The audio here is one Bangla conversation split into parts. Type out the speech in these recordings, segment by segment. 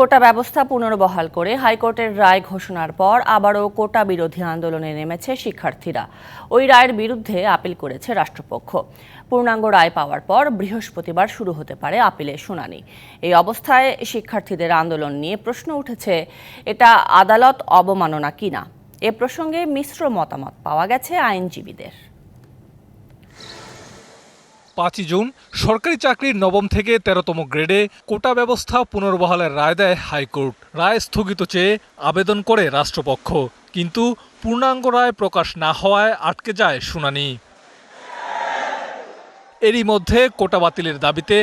কোটা ব্যবস্থা পুনর্বহাল করে হাইকোর্টের রায় ঘোষণার পর আবারও কোটা বিরোধী আন্দোলনে নেমেছে শিক্ষার্থীরা। ওই রায়ের বিরুদ্ধে আপিল করেছে রাষ্ট্রপক্ষ। পূর্ণাঙ্গ রায় পাওয়ার পর বৃহস্পতিবার শুরু হতে পারে আপিলের শুনানি। এই অবস্থায় শিক্ষার্থীদের আন্দোলন নিয়ে প্রশ্ন উঠেছে, এটা আদালত অবমাননা কিনা? এ প্রসঙ্গে মিশ্র মতামত পাওয়া গেছে আইনজীবীদের। পাঁচই জুন সরকারি চাকরির নবম থেকে তেরোতম গ্রেডে কোটা ব্যবস্থা পুনর্বহালের রায় দেয় হাইকোর্ট। রায় স্থগিত চেয়ে আবেদন করে রাষ্ট্রপক্ষ। কিন্তু পূর্ণাঙ্গ রায় প্রকাশ না হওয়ায় আটকে যায় শুনানি। এরই মধ্যে কোটা বাতিলের দাবিতে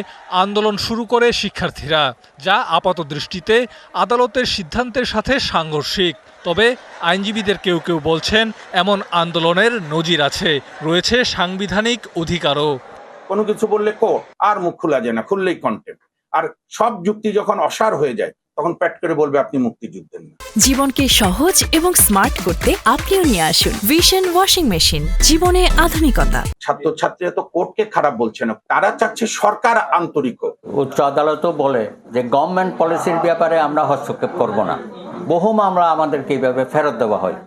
আন্দোলন শুরু করে শিক্ষার্থীরা, যা আপাত দৃষ্টিতে আদালতের সিদ্ধান্তের সাথে সাংঘর্ষিক। তবে আইনজীবীদের কেউ কেউ বলছেন, এমন আন্দোলনের নজির আছে, রয়েছে সাংবিধানিক অধিকারও। কোনো কিছু বললে কোর্ট আর মুখ খোলা যায় না খুললেই কন্টেন্ট আর সব যুক্তি যখন অসার হয়ে যায় তখন প্যাট করে বলবে আপনি মুক্তিযুদ্ধের না। জীবনকে সহজ এবং স্মার্ট করতে আপনিও নিয়ে আসুন ভিশন ওয়াশিং মেশিন জীবনে আধুনিকতা। ছাত্রছাত্রীরা তো কোর্টকে খারাপ বলছে না তারা চাচ্ছে সরকার আন্তরিক উচ্চ আদালতও বলে যে গভর্নমেন্ট পলিসির ব্যাপারে আমরা হস্তক্ষেপ করব না। বহু মামলা আমাদেরকে এইভাবে ফেরত দেওয়া হয়।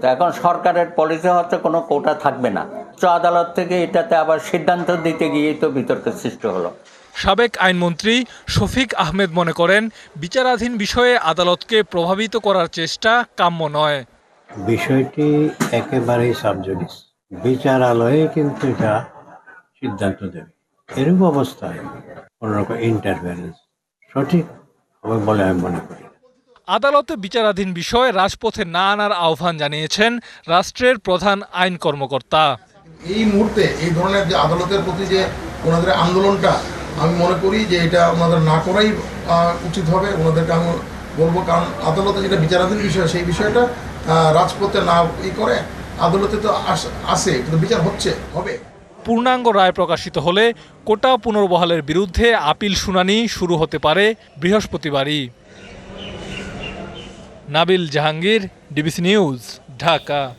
তো এখন সরকারের পলিসি হচ্ছে কোনো কোটা থাকবে না। উচ্চ আদালত থেকে এটাতে আবার সিদ্ধান্ত দিতে গিয়ে তো বিতর্কের সৃষ্টি হলো। সাবেক আইনমন্ত্রী শফিক আহমেদ মনে করেন বিচারাধীন বিষয়ে আদালতকে প্রভাবিত করার চেষ্টা কাম্য নয়। বিষয়টি একেবারেই সাবজুডিস বিচারালয়ে কিন্তু এটা সিদ্ধান্ত দেবে। এরূপ অবস্থায় কোনোরকম ইন্টারফারেন্স সঠিক হবে বলে আমি মনে করি। আদালতে বিচারাধীন বিষয়ে রাজপথে না আনার আহ্বান জানিয়েছেন রাষ্ট্রের প্রধান আইন কর্মকর্তা। এই মুহূর্তে এই ধরনের যে আদালতের প্রতি যে ওনাদের আন্দোলনটা, আমি মনে করি যে এটা ওনাদের না করাই উচিত হবে। ওনাদেরকে আমি বলব, কারণ আদালতে যেটা বিচারাধীন বিষয়, সেই বিষয়টা রাজপথে না ই করে, আদালতে তো আস- কিন্তু বিচার হচ্ছে, হবে। পূর্ণাঙ্গ রায় প্রকাশিত হলে কোটা পুনর্বহালের বিরুদ্ধে আপিল শুনানি শুরু হতে পারে বৃহস্পতিবারই। Nabil Jahangir, DBC news, Dhaka.